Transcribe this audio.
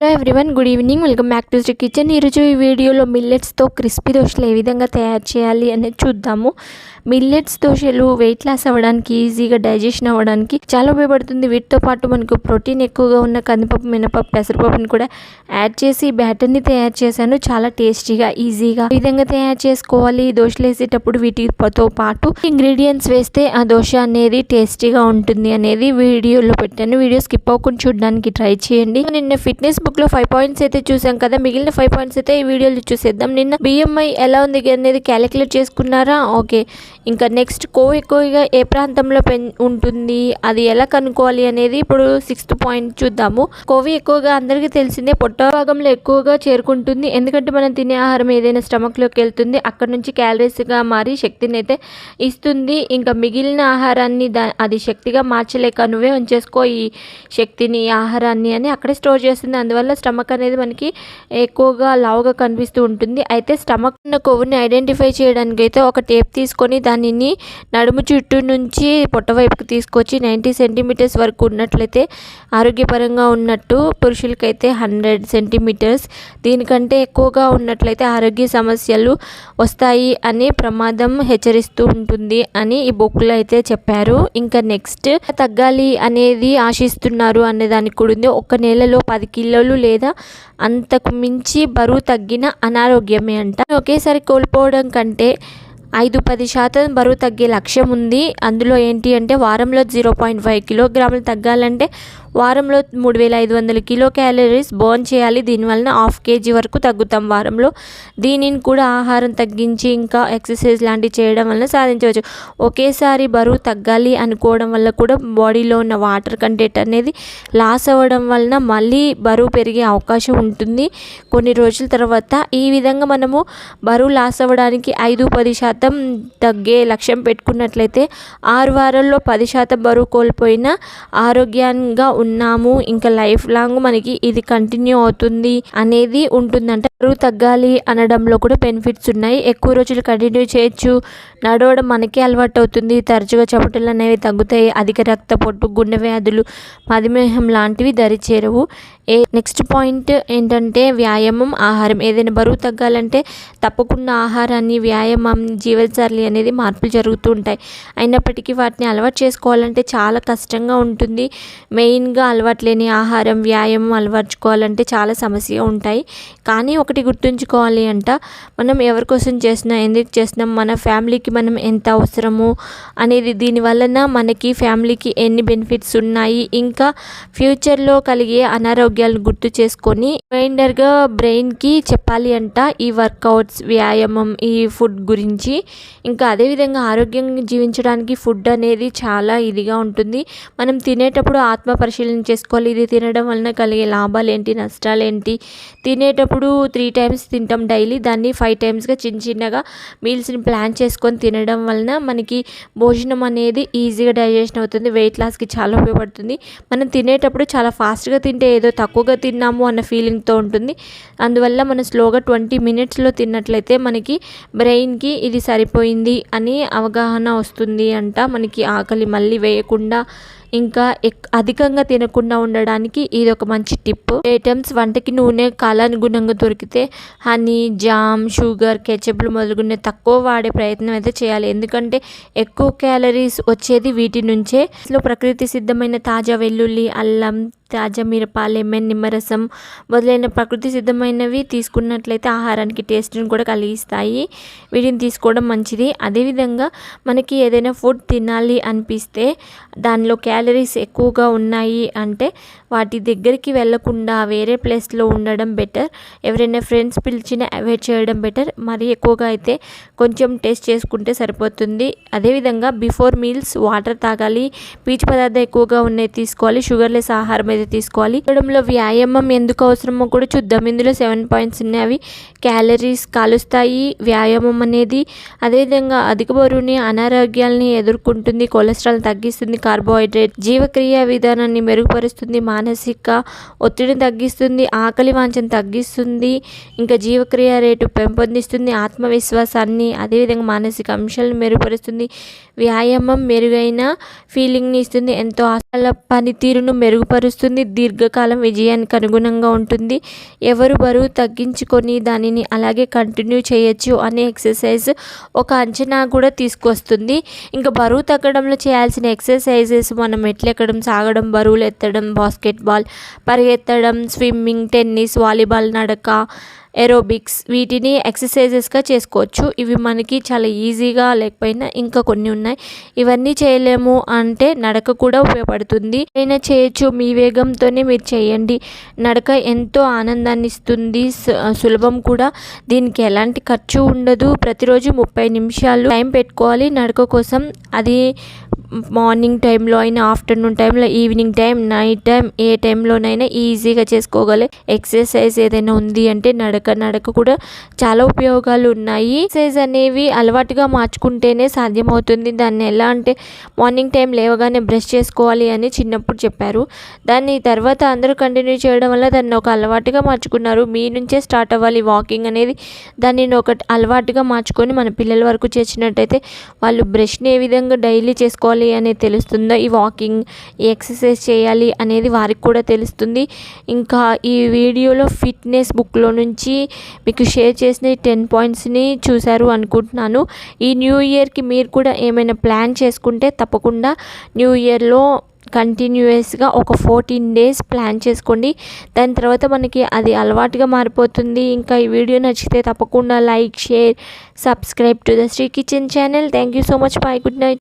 Hello everyone good evening welcome back to Shri kitchen ఈరోజు ఈ వీడియోలో మిల్లెట్స్తో క్రిస్పీ దోశలు ఏ విధంగా తయారు చేయాలి అనేది చూద్దాము. మిల్లెట్స్ దోశలు వెయిట్ లాస్ అవ్వడానికి ఈజీగా డైజెషన్ అవ్వడానికి చాలా ఉపయోగపడుతుంది. వీటితో పాటు మనకు ప్రోటీన్ ఎక్కువగా ఉన్న కందిపప్పు మినపప్పు పెసరపప్పుని కూడా యాడ్ చేసి బ్యాటర్ని తయారు చేశాను. చాలా టేస్టీగా ఈజీగా ఈ విధంగా తయారు చేసుకోవాలి? దోశలు వేసేటప్పుడు వీటితో పాటు ఇంగ్రీడియంట్స్ వేస్తే ఆ దోశ అనేది టేస్టీగా ఉంటుంది అనేది వీడియోలో పెట్టాను. వీడియో స్కిప్ అవ్వకుండా చూడడానికి ట్రై చేయండి. నిన్న ఫిట్నెస్ బుక్లో ఫైవ్ పాయింట్స్ అయితే చూసాం కదా. మిగిలిన ఫైవ్ పాయింట్స్ అయితే ఈ వీడియోలో చూసేద్దాం. నిన్న బిఎంఐ ఎలా ఉంది అనేది క్యాలిక్యులేట్ చేసుకున్నారా? ఓకే ఇంకా నెక్స్ట్ కో ఎక్కువగా ఏ ప్రాంతంలో ఉంటుంది? అది ఎలా కనుక్కోవాలి అనేది ఇప్పుడు సిక్స్త్ పాయింట్ చూద్దాము. కొవ్వు ఎక్కువగా అందరికీ తెలిసిందే పొట్ట భాగంలో ఎక్కువగా చేరుకుంటుంది. ఎందుకంటే మనం తినే ఆహారం ఏదైనా స్టమక్లోకి వెళ్తుంది అక్కడ నుంచి క్యాలరీస్గా మారి శక్తిని అయితే ఇస్తుంది. ఇంకా మిగిలిన ఆహారాన్ని దా అది శక్తిగా మార్చలేక నువ్వే ఉంచేసుకో ఈ శక్తిని ఆహారాన్ని అని అక్కడే స్టోర్ చేస్తుంది. అందువల్ల స్టమక్ అనేది మనకి ఎక్కువగా లావుగా కనిపిస్తూ ఉంటుంది. అయితే స్టమక్ ఉన్న కొవ్వుని ఐడెంటిఫై చేయడానికి అయితే ఒక టేప్ తీసుకొని దానిని నడుము చుట్టూ నుంచి పొట్ట వైపుకి తీసుకొచ్చి నైంటీ సెంటీమీటర్స్ వరకు ఉన్నట్లయితే ఆరోగ్యపరంగా ఉన్నట్టు పురుషులకైతే హండ్రెడ్ సెంటీమీటర్స్. దీనికంటే ఎక్కువగా ఉన్నట్లయితే ఆరోగ్య సమస్యలు వస్తాయి అనే ప్రమాదం హెచ్చరిస్తూ ఉంటుంది అని ఈ బుక్లో అయితే చెప్పారు. ఇంకా నెక్స్ట్ తగ్గాలి అనేది ఆశిస్తున్నారు అనే దానికి కూడా ఉంది. ఒక నెలలో పది కిలోలు లేదా అంతకు మించి బరువు తగ్గిన అనారోగ్యమే అంట. ఒకేసారి కోల్పోవడం కంటే ఐదు పది శాతం బరువు తగ్గే లక్ష్యం ఉంది. అందులో ఏంటి అంటే వారంలో జీరో పాయింట్ ఫైవ్ కిలోగ్రాములు తగ్గాలంటే వారంలో మూడు వేల ఐదు వందల కిలో క్యాలరీస్ బర్న్ చేయాలి. దీనివలన హాఫ్ కేజీ వరకు తగ్గుతాం వారంలో. దీనిని కూడా ఆహారం తగ్గించి ఇంకా ఎక్సర్సైజ్ లాంటివి చేయడం వలన సాధించవచ్చు. ఒకేసారి బరువు తగ్గాలి అనుకోవడం వల్ల కూడా బాడీలో ఉన్న వాటర్ కంటెంట్ అనేది లాస్ అవ్వడం వలన మళ్ళీ బరువు పెరిగే అవకాశం ఉంటుంది. కొన్ని రోజుల తర్వాత ఈ విధంగా మనము బరువు లాస్ అవ్వడానికి ఐదు పది శాతం శాతం తగ్గే లక్ష్యం పెట్టుకున్నట్లయితే ఆరు వారాల్లో పది శాతం బరువు కోల్పోయిన ఆరోగ్యంగా ఉన్నాము. ఇంకా లైఫ్ లాంగ్ మనకి ఇది కంటిన్యూ అవుతుంది అనేది ఉంటుందంట. బరువు తగ్గాలి అనడంలో కూడా బెనిఫిట్స్ ఉన్నాయి. ఎక్కువ రోజులు కంటిన్యూ చేయొచ్చు. నడవడం మనకే అలవాటు అవుతుంది తరచుగా చెమటలు అనేవి తగ్గుతాయి. అధిక రక్తపోటు గుండె వ్యాధులు మధుమేహం లాంటివి దరిచేరవు. ఏ నెక్స్ట్ పాయింట్ ఏంటంటే వ్యాయామం ఆహారం. ఏదైనా బరువు తగ్గాలంటే తప్పకుండా ఆహారాన్ని వ్యాయామం జీవనశైలి అనేది మార్పులు జరుగుతూ ఉంటాయి. అయినప్పటికీ వాటిని అలవాటు చేసుకోవాలంటే చాలా కష్టంగా ఉంటుంది. మెయిన్గా అలవాటు లేని ఆహారం వ్యాయామం అలవర్చుకోవాలంటే చాలా సమస్య ఉంటాయి. కానీ ఒకటి గుర్తుంచుకోవాలి అంట మనం ఎవరి కోసం చేసినా ఎందుకు చేసినాం మన ఫ్యామిలీకి మనం ఎంత అవసరము అనేది దీనివలన మనకి ఫ్యామిలీకి ఎన్ని బెనిఫిట్స్ ఉన్నాయి ఇంకా ఫ్యూచర్లో కలిగే అనారోగ్యాలను గుర్తు చేసుకొని రిమైండర్గా బ్రెయిన్కి చెప్పాలి అంట ఈ వర్కౌట్స్ వ్యాయామం ఈ ఫుడ్ గురించి. ఇంకా అదేవిధంగా ఆరోగ్యంగా జీవించడానికి ఫుడ్ అనేది చాలా ఇదిగా ఉంటుంది. మనం తినేటప్పుడు ఆత్మ పరిశీలన చేసుకోవాలి. ఇది తినడం వలన కలిగే లాభాలు ఏంటి నష్టాలు ఏంటి తినేటప్పుడు త్రీ టైమ్స్ తింటాం డైలీ. దాన్ని ఫైవ్ టైమ్స్గా చిన్న చిన్నగా మీల్స్ని ప్లాన్ చేసుకొని తినడం వలన మనకి భోజనం అనేది ఈజీగా డైజెషన్ అవుతుంది. వెయిట్ లాస్కి చాలా ఉపయోగపడుతుంది. మనం తినేటప్పుడు చాలా ఫాస్ట్గా తింటే ఏదో తక్కువ తక్కువగా తిన్నాము అన్న ఫీలింగ్తో ఉంటుంది. అందువల్ల మనం స్లోగా ట్వంటీ మినిట్స్లో తిన్నట్లయితే మనకి బ్రెయిన్కి ఇది సరిపోయింది అని అవగాహన వస్తుంది అంట. మనకి ఆకలి మళ్ళీ వేయకుండా ఇంకా ఎక్ అధికంగా తినకుండా ఉండడానికి ఇది ఒక మంచి టిప్. ఐటమ్స్ వంటకి నూనె కాలానుగుణంగా దొరికితే హనీ జామ్ షుగర్ కెచప్లు మొదలుగునే తక్కువ వాడే ప్రయత్నం అయితే చేయాలి. ఎందుకంటే ఎక్కువ క్యాలరీస్ వచ్చేది వీటి నుంచే. అసలు ప్రకృతి సిద్ధమైన తాజా వెల్లుల్లి అల్లం తాజా మిరప లెమన్ నిమ్మరసం మొదలైన ప్రకృతి సిద్ధమైనవి తీసుకున్నట్లయితే ఆహారానికి టేస్ట్ని కూడా కలిగిస్తాయి. వీటిని తీసుకోవడం మంచిది. అదేవిధంగా మనకి ఏదైనా ఫుడ్ తినాలి అనిపిస్తే దానిలో క్యాలరీస్ ఎక్కువగా ఉన్నాయి అంటే వాటి దగ్గరికి వెళ్ళకుండా వేరే ప్లేస్లో ఉండడం బెటర్. ఎవరైనా ఫ్రెండ్స్ పిలిచిన అవాయిడ్ చేయడం బెటర్. మరి ఎక్కువగా అయితే కొంచెం టేస్ట్ చేసుకుంటే సరిపోతుంది. అదేవిధంగా బిఫోర్ మీల్స్ వాటర్ తాగాలి. పీచు పదార్థం ఎక్కువగా ఉన్నాయి తీసుకోవాలి. షుగర్లెస్ ఆహారం అయితే తీసుకోవాలి. చూడంలో వ్యాయామం ఎందుకు అవసరమో కూడా చూద్దాం. ఇందులో సెవెన్ పాయింట్స్ ఉన్నాయి. అవి క్యాలరీస్ కాలుస్తాయి. వ్యాయామం అనేది అదేవిధంగా అధిక బరువుని అనారోగ్యాలని ఎదుర్కొంటుంది. కొలెస్ట్రాల్ తగ్గిస్తుంది. కార్బోహైడ్రేట్ జీవక్రియ విధానాన్ని మెరుగుపరుస్తుంది. మానసిక ఒత్తిడిని తగ్గిస్తుంది. ఆకలి వాంఛను తగ్గిస్తుంది. ఇంకా జీవక్రియ రేటు పెంపొందిస్తుంది. ఆత్మవిశ్వాసాన్ని అదేవిధంగా మానసిక అంశాలను మెరుగుపరుస్తుంది. వ్యాయామం మెరుగైన ఫీలింగ్ని ఇస్తుంది. ఎంతో వాళ్ళ పనితీరును మెరుగుపరుస్తుంది. దీర్ఘకాలం విజయానికి అనుగుణంగా ఉంటుంది. ఎవరు బరువు తగ్గించుకొని దానిని అలాగే కంటిన్యూ చేయొచ్చు అనే ఎక్సర్సైజ్ ఒక అంచనా కూడా తీసుకొస్తుంది. ఇంకా బరువు తగ్గడంలో చేయాల్సిన ఎక్సర్సైజెస్ మనం మెట్లు ఎక్కడం సాగడం బరువులు ఎత్తడం బాస్కెట్బాల్ పరిగెత్తడం స్విమ్మింగ్ టెన్నిస్ వాలీబాల్ నడక ఏరోబిక్స్ వీటిని ఎక్సర్సైజెస్గా చేసుకోవచ్చు. ఇవి మనకి చాలా ఈజీగా లేకపోయినా ఇంకా కొన్ని ఉన్నాయి. ఇవన్నీ చేయలేము అంటే నడక కూడా ఉపయోగపడుతుంది. అయినా చేయొచ్చు మీ వేగంతోనే మీరు చేయండి. నడక ఎంతో ఆనందాన్ని ఇస్తుంది. సులభం కూడా. దీనికి ఎలాంటి ఖర్చు ఉండదు. ప్రతిరోజు ముప్పై నిమిషాలు టైం పెట్టుకోవాలి నడక కోసం. అది మార్నింగ్ టైంలో అయినా ఆఫ్టర్నూన్ టైంలో ఈవినింగ్ టైం నైట్ టైం ఏ టైంలోనైనా ఈజీగా చేసుకోగలే. ఎక్సర్సైజ్ ఏదైనా ఉంది అంటే నడక నడక కూడా చాలా ఉపయోగాలు ఉన్నాయి. ఎక్సర్సైజ్ అనేవి అలవాటుగా మార్చుకుంటేనే సాధ్యమవుతుంది. దాన్ని ఎలా అంటే మార్నింగ్ టైం లేవగానే బ్రష్ చేసుకోవాలి అని చిన్నప్పుడు చెప్పారు. దాన్ని తర్వాత అందరూ కంటిన్యూ చేయడం వల్ల దాన్ని ఒక అలవాటుగా మార్చుకున్నారు. మీ నుంచే స్టార్ట్ అవ్వాలి. వాకింగ్ అనేది దాన్ని ఒక అలవాటుగా మార్చుకొని మన పిల్లల వరకు చేసినట్టయితే వాళ్ళు బ్రష్ని ఏ విధంగా డైలీ చేసుకోవాలి చేసుకోవాలి అనేది తెలుస్తుందో ఈ వాకింగ్ ఈ ఎక్సర్సైజ్ చేయాలి అనేది వారికి కూడా తెలుస్తుంది. ఇంకా ఈ వీడియోలో ఫిట్నెస్ బుక్లో నుంచి మీకు షేర్ చేసిన టెన్ పాయింట్స్ని చూశారు అనుకుంటున్నాను. ఈ న్యూ ఇయర్కి మీరు కూడా ఏమైనా ప్లాన్ చేసుకుంటే తప్పకుండా న్యూ ఇయర్లో కంటిన్యూస్గా ఒక ఫోర్టీన్ డేస్ ప్లాన్ చేసుకోండి. దాని తర్వాత మనకి అది అలవాటుగా మారిపోతుంది. ఇంకా ఈ వీడియో నచ్చితే తప్పకుండా like share subscribe to the Shri kitchen channel. Thank you so much. Bye good night.